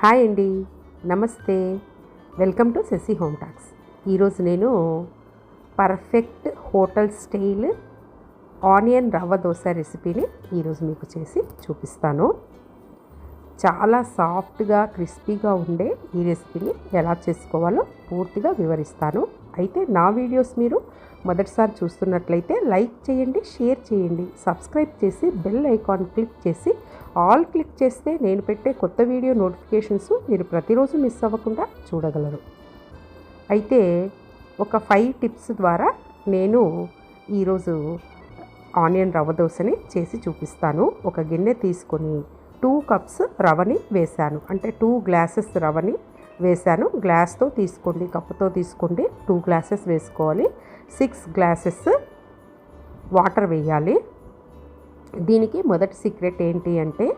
Hi అండి. నమస్తే. Welcome to Sasi home talks. ఈరోజు నేను perfect hotel style onion rava dosa రెసిపీని ఈరోజు మీకు చేసి చూపిస్తాను. చాలా సాఫ్ట్గా క్రిస్పీగా ఉండే ఈ రెసిపీని ఎలా చేసుకోవాలో పూర్తిగా వివరిస్తాను. అయితే నా వీడియోస్ మీరు మొదటిసారి చూస్తున్నట్లయితే లైక్ చేయండి షేర్ చేయండి. సబ్స్క్రైబ్ చేసి బెల్ ఐకాన్ క్లిక్ చేసి ఆల్ క్లిక్ చేస్తే నేను పెట్టే కొత్త వీడియో నోటిఫికేషన్స్ మీరు ప్రతిరోజు మిస్ అవ్వకుండా చూడగలరు. అయితే ఒక ఫైవ్ టిప్స్ ద్వారా నేను ఈరోజు ఆనియన్ రవ్వ దోశని చేసి చూపిస్తాను. ఒక గిన్నె తీసుకొని టూ కప్స్ రవ్వని వేశాను. అంటే టూ గ్లాసెస్ రవ్వని వేశాను. గ్లాస్తో తీసుకోండి కప్పుతో తీసుకోండి. టూ గ్లాసెస్ వేసుకోవాలి. సిక్స్ గ్లాసెస్ వాటర్ వేయాలి. దీనికి మొదటి సీక్రెట్ ఏంటి అంటే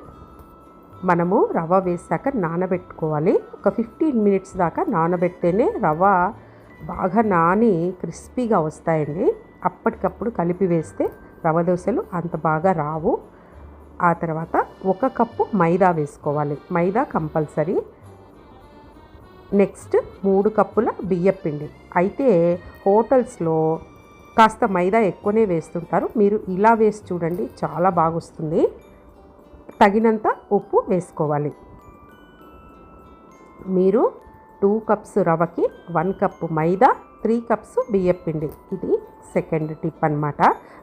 మనము రవ్వ వేసాక నానబెట్టుకోవాలి. ఒక ఫిఫ్టీన్ మినిట్స్ దాకా నానబెడితేనే రవ్వ బాగా నాని క్రిస్పీగా వస్తాయండి. అప్పటికప్పుడు కలిపి వేస్తే రవ్వ దోశలు అంత బాగా రావు. ఆ తర్వాత ఒక కప్పు మైదా వేసుకోవాలి. మైదా కంపల్సరీ. నెక్స్ట్ మూడు కప్పుల బియ్యపిండి అయితే హోటల్స్లో కాస్త మైదా ఎక్కువనే వేస్తుంటారు. మీరు ఇలా వేసి చూడండి చాలా బాగొస్తుంది. తగినంత ఉప్పు వేసుకోవాలి. మీరు two cups రవ్వకి one cup maida three cups బియ్యపిండి ఇది సెకండ్ టిప్ అనమాట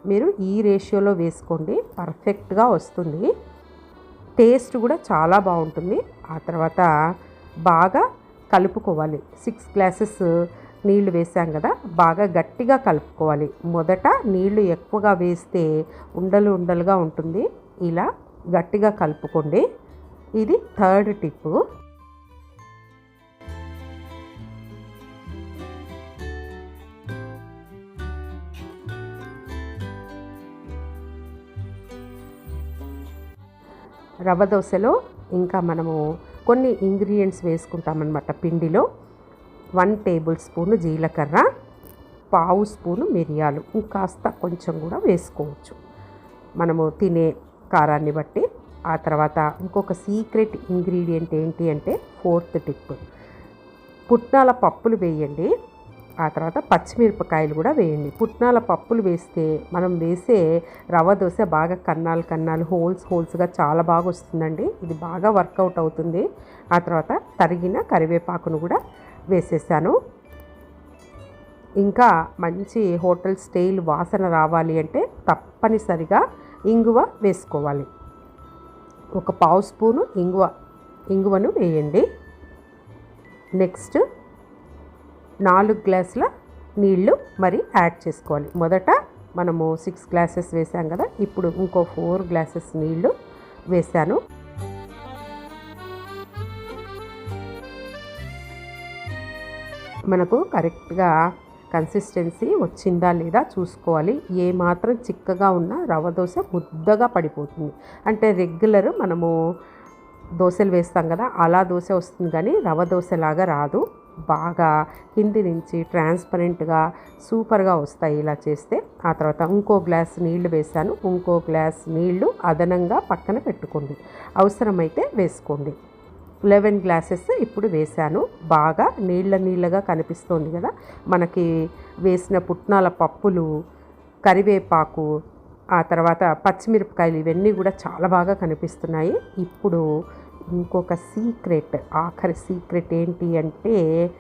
మీరు ఈ రేషియోలో వేసుకోండి పర్ఫెక్ట్గా వస్తుంది. టేస్ట్ కూడా చాలా బాగుంటుంది. ఆ తర్వాత బాగా కలుపుకోవాలి. సిక్స్ గ్లాసెస్ నీళ్ళు వేసాం కదా బాగా గట్టిగా కలుపుకోవాలి. మొదట నీళ్ళు ఎక్కువగా వేస్తే ఉండలు ఉండలుగా ఉంటుంది. ఇలా గట్టిగా కలుపుకోండి. ఇది థర్డ్ టిప్పు రవ్వ దోశలో ఇంకా మనము కొన్ని ఇంగ్రీడియంట్స్ వేసుకుంటామన్నమాట. పిండిలో వన్ టేబుల్ స్పూన్ జీలకర్ర పావు స్పూను మిరియాలు. ఇంకాస్త కొంచెం కూడా వేసుకోవచ్చు. మనము తినే కారాన్ని బట్టి. ఆ తర్వాత ఇంకొక సీక్రెట్ ఇంగ్రీడియంట్ ఏంటి అంటే ఫోర్త్ టిప్. పుట్నాల పప్పులు వేయండి. ఆ తర్వాత పచ్చిమిరపకాయలు కూడా వేయండి. పుట్నాల పప్పులు వేస్తే మనం వేసే రవ్వ దోశ బాగా కన్నాలు కన్నాలు హోల్స్ హోల్స్గా చాలా బాగా వస్తుందండి. ఇది బాగా వర్కౌట్ అవుతుంది. ఆ తర్వాత తరిగిన కరివేపాకును కూడా వేసేసాను. ఇంకా మంచి హోటల్ స్టైల్ వాసన రావాలి అంటే తప్పనిసరిగా ఇంగువ వేసుకోవాలి. ఒక పావు స్పూను ఇంగువ ఇంగువను వేయండి. నెక్స్ట్ నాలుగు గ్లాసుల నీళ్ళు మరి యాడ్ చేసుకోవాలి. మొదట మనము సిక్స్ గ్లాసెస్ వేసాం కదా ఇప్పుడు ఇంకో ఫోర్ గ్లాసెస్ నీళ్ళు వేసాను. మనకు కరెక్ట్గా కన్సిస్టెన్సీ వచ్చిందా లేదా చూసుకోవాలి. ఏ మాత్రం చిక్కగా ఉన్న రవ్వ దోశ ముద్దగా పడిపోతుంది. అంటే రెగ్యులర్ మనము దోశలు వేస్తాం కదా అలా దోశ వస్తుంది కానీ రవ్వ దోశలాగా రాదు. బాగా కింది నుంచి ట్రాన్స్పరెంట్గా సూపర్గా వస్తాయి ఇలా చేస్తే. ఆ తర్వాత ఇంకో గ్లాస్ నీళ్ళు వేసాను ఇంకో గ్లాస్ నీళ్ళు అదనంగా పక్కన పెట్టుకోండి. అవసరమైతే వేసుకోండి. లెవెన్ గ్లాసెస్ ఇప్పుడు వేసాను బాగా నీళ్ళ నీళ్ళగా కనిపిస్తుంది కదా. మనకి వేసిన పుట్నాల పప్పులు కరివేపాకు ఆ తర్వాత పచ్చిమిరపకాయలు ఇవన్నీ కూడా చాలా బాగా కనిపిస్తున్నాయి. ఇప్పుడు ఇంకొక సీక్రెట్ ఆఖరి సీక్రెట్ ఏంటి అంటే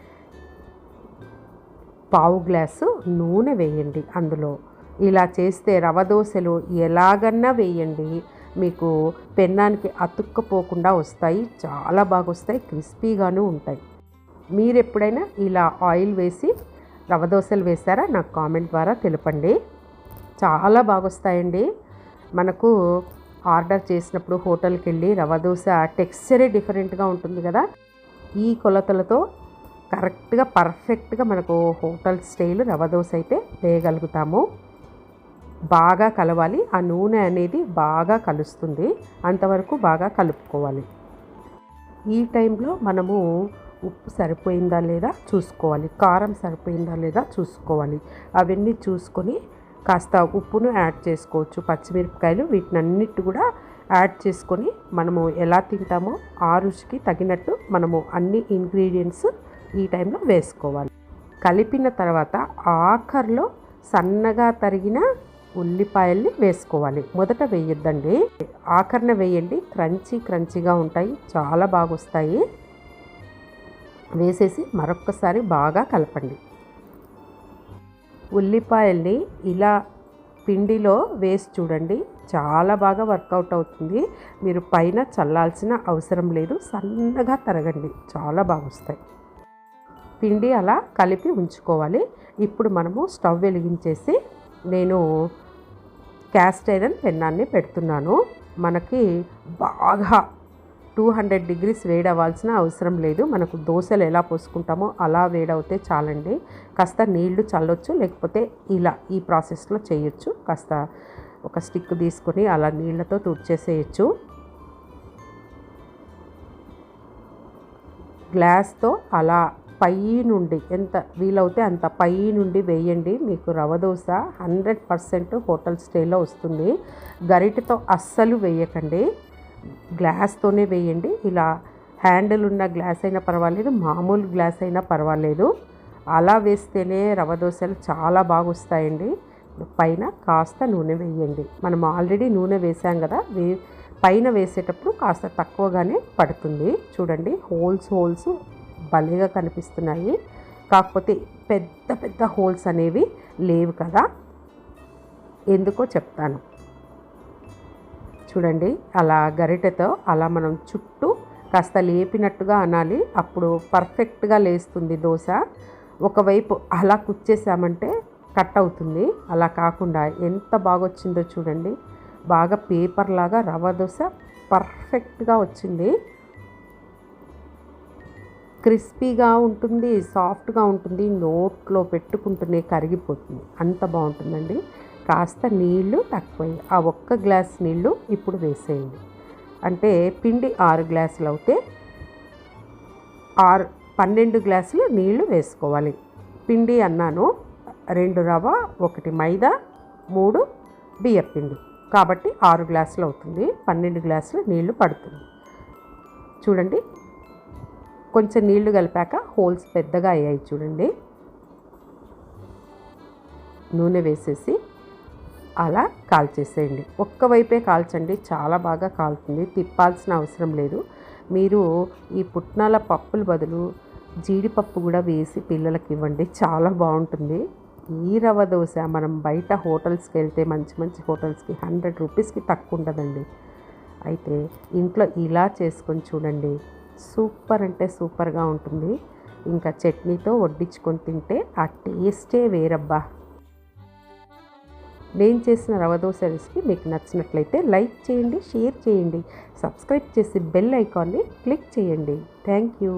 పావు గ్లాసు నూనె వేయండి అందులో. ఇలా చేస్తే రవ దోశలు ఎలాగన్నా వేయండి. మీకు పెన్నానికి అతుక్కపోకుండా వస్తాయి చాలా బాగా వస్తాయి క్రిస్పీగాను ఉంటాయి. మీరు ఎప్పుడైనా ఇలా ఆయిల్ వేసి రవ దోశలు వేశారా? నాకు కామెంట్ ద్వారా తెలపండి. చాలా బాగా వస్తాయండి మనకు ఆర్డర్ చేసినప్పుడు హోటల్కి వెళ్ళి రవ దోశ టెక్స్చరే డిఫరెంట్గా ఉంటుంది కదా. ఈ కొలతలతో కరెక్ట్గా పర్ఫెక్ట్గా మనకు హోటల్ స్టైల్ రవ దోశ అయితే వేయగలుగుతాము. బాగా కలవాలి. ఆ నూనె అనేది బాగా కలుస్తుంది. అంతవరకు బాగా కలుపుకోవాలి. ఈ టైంలో మనము ఉప్పు సరిపోయిందా లేదా చూసుకోవాలి. కారం సరిపోయిందా లేదా చూసుకోవాలి. అవన్నీ చూసుకొని కాస్త ఉప్పును యాడ్ చేసుకోవచ్చు పచ్చిమిరపకాయలు వీటినన్నిటి కూడా యాడ్ చేసుకొని మనము ఎలా తింటామో ఆ రుచికి తగినట్టు మనము అన్ని ఇంగ్రీడియంట్స్ ఈ టైంలో వేసుకోవాలి. కలిపిన తర్వాత ఆఖర్లో సన్నగా తరిగిన ఉల్లిపాయల్ని వేసుకోవాలి. మొదట వేయొద్దండి. ఆఖరిన వేయండి. క్రంచీ క్రంచీగా ఉంటాయి. చాలా బాగా వస్తాయి వేసేసి మరొక్కసారి బాగా కలపండి. ఉల్లిపాయల్ని ఇలా పిండిలో వేసి చూడండి. చాలా బాగా వర్కౌట్ అవుతుంది. మీరు పైన చల్లాల్సిన అవసరం లేదు. సన్నగా తరగండి. చాలా బాగా వస్తాయి. పిండి అలా కలిపి ఉంచుకోవాలి. ఇప్పుడు మనము స్టవ్ వెలిగించేసి నేను క్యాస్ట్ ఐరన్ పెన్నాన్ని పెడుతున్నాను. మనకి బాగా టూ హండ్రెడ్ డిగ్రీస్ వేడవ్వాల్సిన అవసరం లేదు. మనకు దోశలు ఎలా పోసుకుంటామో అలా వేడవుతే చాలండి. కాస్త నీళ్ళు చల్లొచ్చు లేకపోతే ఇలా ఈ ప్రాసెస్లో చేయొచ్చు. కాస్త ఒక స్టిక్ తీసుకొని అలా నీళ్ళతో తుడిచేసేయచ్చు. గ్లాస్తో అలా పై నుండి ఎంత వీలవుతే అంత పై నుండి వేయండి. మీకు rava dosa hundred percent hotel స్టేలో వస్తుంది. గరిటతో అస్సలు వేయకండి. గ్లాస్తోనే వేయండి. ఇలా హ్యాండిల్ ఉన్న గ్లాస్ అయినా పర్వాలేదు మామూలు గ్లాస్ అయినా పర్వాలేదు. అలా వేస్తేనే రవ దోశలు చాలా బాగా వస్తాయండి. పైన కాస్త నూనె వేయండి. మనం ఆల్రెడీ నూనె వేసాం కదా వే పైన వేసేటప్పుడు కాస్త తక్కువగానే పడుతుంది. చూడండి హోల్స్ హోల్స్ భలేగా కనిపిస్తున్నాయి. కాకపోతే పెద్ద పెద్ద హోల్స్ అనేవి లేవు కదా. ఎందుకో చెప్తాను. చూడండి అలా గరిటెతో అలా మనం చుట్టూ కాస్త లేపినట్టుగా అనాలి. అప్పుడు పర్ఫెక్ట్గా లేస్తుంది దోశ. ఒకవైపు అలా కుచ్చేసామంటే కట్ అవుతుంది. అలా కాకుండా ఎంత బాగా వచ్చిందో చూడండి. బాగా పేపర్ లాగా రవ్వ దోశ పర్ఫెక్ట్గా వచ్చింది. క్రిస్పీగా ఉంటుంది సాఫ్ట్గా ఉంటుంది నోట్లో పెట్టుకుంటూనే కరిగిపోతుంది. అంత బాగుంటుందండి. కాస్త నీళ్ళు తక్కువయ్యి ఆ ఒక్క గ్లాస్ నీళ్ళు ఇప్పుడు వేసేయండి. అంటే పిండి ఆరు గ్లాసులు అవుతే ఆరు పన్నెండు గ్లాసులు నీళ్ళు వేసుకోవాలి. పిండి అన్నాను రెండు రవ ఒకటి మైదా మూడు బియ్యపిండి. కాబట్టి ఆరు గ్లాసులు అవుతుంది పన్నెండు గ్లాసులు నీళ్ళు పడుతుంది. చూడండి కొంచెం నీళ్ళు కలిపాక హోల్స్ పెద్దగా అయ్యాయి చూడండి. నూనె వేసేసి అలా కాల్చేసేయండి ఒక్క వైపే కాల్చండి. చాలా బాగా కాలుతుంది. తిప్పాల్సిన అవసరం లేదు. మీరు ఈ పుట్నాల పప్పుల బదులు జీడిపప్పు కూడా వేసి పిల్లలకి ఇవ్వండి. చాలా బాగుంటుంది. ఈ రవ దోశ మనం బయట హోటల్స్కి వెళ్తే మంచి మంచి హోటల్స్కి హండ్రెడ్ రూపీస్కి తక్కువ ఉండదండి. అయితే ఇంట్లో ఇలా చేసుకొని చూడండి. సూపర్ అంటే సూపర్గా ఉంటుంది. ఇంకా చట్నీతో వడ్డించుకొని తింటే ఆ టేస్టే వేరబ్బా. నేను చేసిన రవ దోశ రెసిపీ మీకు నచ్చినట్లయితే లైక్ చేయండి షేర్ చేయండి సబ్స్క్రైబ్ చేసి బెల్ ఐకాన్ని క్లిక్ చేయండి. Thank you.